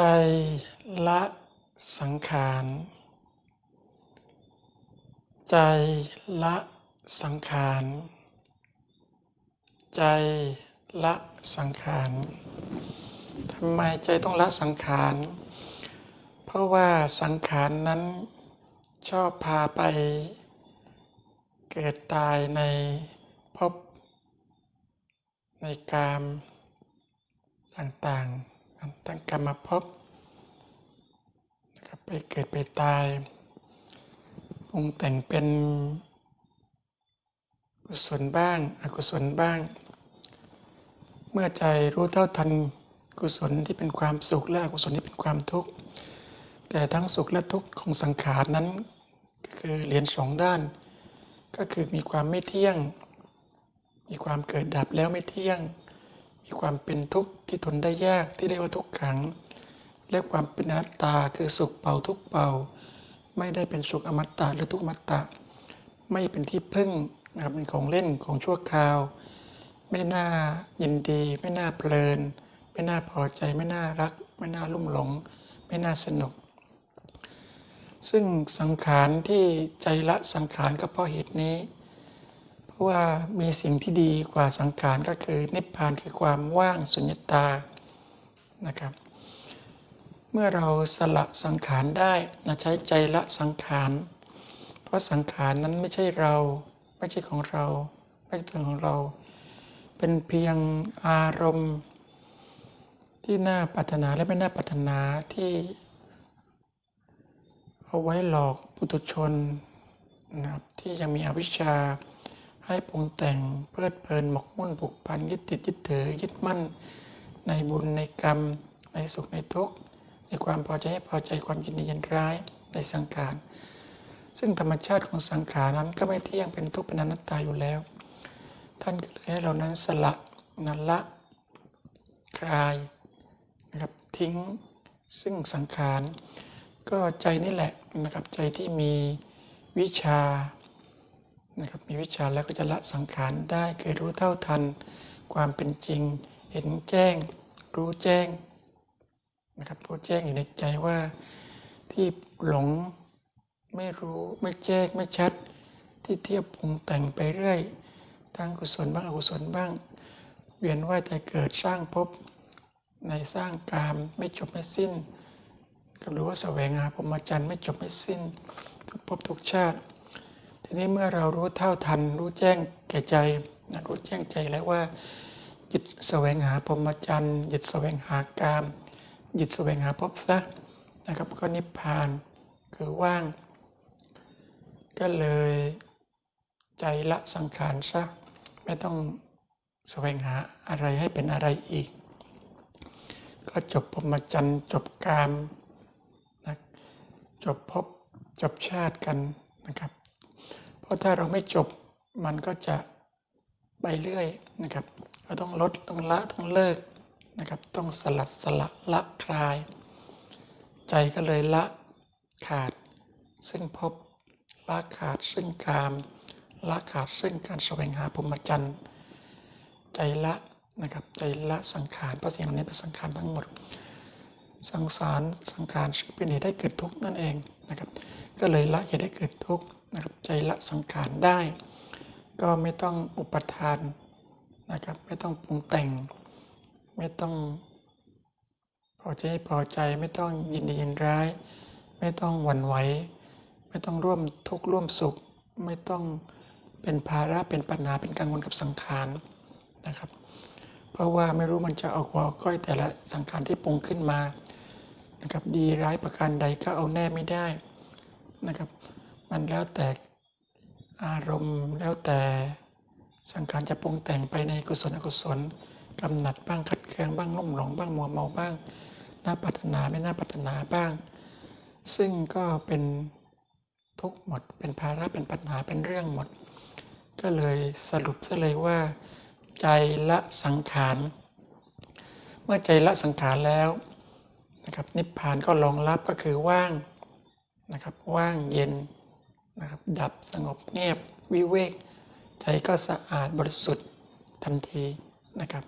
ใจละสังขาร ใจละสังขาร ใจละสังขารทำไมใจต้องละสังขาร เพราะว่าสังขารนั้นชอบพาไป เกิดตายในภพในกามต่างๆ ตั้งกรรมภพนะครับไปเกิดไปตายปรุงแต่งเป็นกุศลบ้าง อกุศลบ้าง เมื่อใจรู้เท่าทันกุศลที่เป็นความสุขและอกุศลที่เป็นความทุกข์ แต่ทั้งสุขและทุกข์ของสังขารนั้นคือเหรียญสองด้าน ก็คือมีความไม่เที่ยง มีความเกิดดับแล้วไม่เที่ยง มีความเป็นทุกข์ที่ทนได้ยากที่เรียกว่าทุกขัง และความเป็นอนัตตาคือสุขเป่าทุกข์เป่าไม่ได้เป็นสุขอมตะหรือทุกขอมตะ ไม่เป็นที่พึ่งนะครับเป็นของเล่นของชั่วคราว ไม่น่ายินดี ไม่น่าเพลิน ไม่น่าพอใจ ไม่น่ารัก ไม่น่าลุ่มหลง ไม่น่าสนุก ซึ่งสังขารที่ใจละสังขารก็เพราะเหตุนี้ ราะว่ามีสิ่งที่ดีกว่าสังขารก็คือนิพพานคือความว่างสุญญตานะครับ เมื่อเราสละสังขารได้นะใช้ใจละสังขาร เพราะสังขารนั้นไม่ใช่เรา ไม่ใช่ของเรา ไม่ใช่ตัวของเรา เป็นเพียงอารมณ์ ที่น่าปรารถนาและไม่น่าปรารถนาที่ เอาไว้หลอกปุถุชนนะครับที่ยังมีอวิชชา ให้ปรุงแต่งเพลิดเพลินหมกมุ่นผูกพันยึดติดยึดถือยึดมั่น ในบุญในกรรม ในสุขในทุกข์ในความพอใจให้พอใจความยินดียินร้ายในสังขาร ซึ่งธรรมชาติของสังขารนั้นก็ไม่เที่ยงเป็นทุกข์เป็นอนัตตาอยู่แล้ว ท่านก็เลยให้เรานั้นสละนันละคลายนะครับทิ้งซึ่งสังขาร ก็ใจนี่แหละนะครับใจที่มีวิชา นะครับมีวิชาแล้วก็จะละสังขารได้คือรู้เท่าทัน ความเป็นจริง เห็นแจ้ง รู้แจ้งนะครับรู้แจ้งอยู่ในใจว่าที่หลงไม่รู้ไม่แจ้งไม่ชัด ที่เทียบปรุงแต่งไปเรื่อยทั้งกุศลบ้างอกุศลบ้าง เวียนว่ายแต่เกิดสร้างภพในสร้างกามไม่จบไม่สิ้นหรือว่าแสวงหาพรหมจรรย์ไม่จบไม่สิ้นทุกภพทุกชาติ ทีนี้เมื่อเรารู้เท่าทัน รู้แจ้งแก่ใจรู้แจ้งใจแล้วว่า จิตแสวงหาพรหมจรรย์จิตแสวงหากาม จิตแสวงหาภพซะนะครับก็นิพพานคือว่าง ก็เลยใจละสังขารซะไม่ต้องแสวงหาอะไรให้เป็นอะไรอีก ก็จบพรหมจรรย์จบกามนะจบภพจบชาติกันนะครับ เพราะถ้าเราไม่จบมันก็จะไปเรื่อยนะครับ เราต้องลดต้องละต้องเลิกนะครับ ต้องสลัดสละละคลาย ใจก็เลยละขาด ซึ่งภพละขาดซึ่งกามละขาดซึ่งการแสวงหาพรหมจรรย์ใจละนะครับใจละสังขารเพราะสิ่งเหล่านี้เป็นสังขารทั้งหมด สังสารสังขารเป็นเหตุให้เกิดทุกข์นั่นเองนะครับ ก็เลยละเหตุให้เกิดทุกข์ นะครับใจละสังขารได้ ก็ไม่ต้องอุปทานนะครับไม่ต้องปรุงแต่ง ไม่ต้องพอใจพอใจไม่ต้องยินดียินร้าย ไม่ต้องหวั่นไหวไม่ต้องร่วมทุกข์ร่วมสุข ไม่ต้องเป็นภาระเป็นปัญหาเป็นกังวลกับสังขารนะครับ เพราะว่าไม่รู้มันจะเอาหัวก้อยแต่ละสังขารที่ปรุงขึ้นมานะครับดีร้ายประการใดก็เอาแน่ไม่ได้นะครับ มันแล้วแต่อารมณ์แล้วแต่สังขารจะปรุงแต่งไปในกุศลอกุศลกำหนัดบ้างขัดเคืองบ้างลุ่มหลงบ้างมัวเมาบ้างน่าปรารถนาไม่น่าปรารถนาบ้าง ซึ่งก็เป็นทุกหมดเป็นภาระเป็นปัญหาเป็นเรื่องหมด ก็เลยสรุปซะเลยว่า ใจละสังขารเมื่อใจละสังขารแล้วนะครับนิพพานก็รองรับก็คือว่างนะครับว่างเย็น นะครับดับสงบเงียบวิเวก ใจก็สะอาดบริสุทธิ์ทันทีนะครับ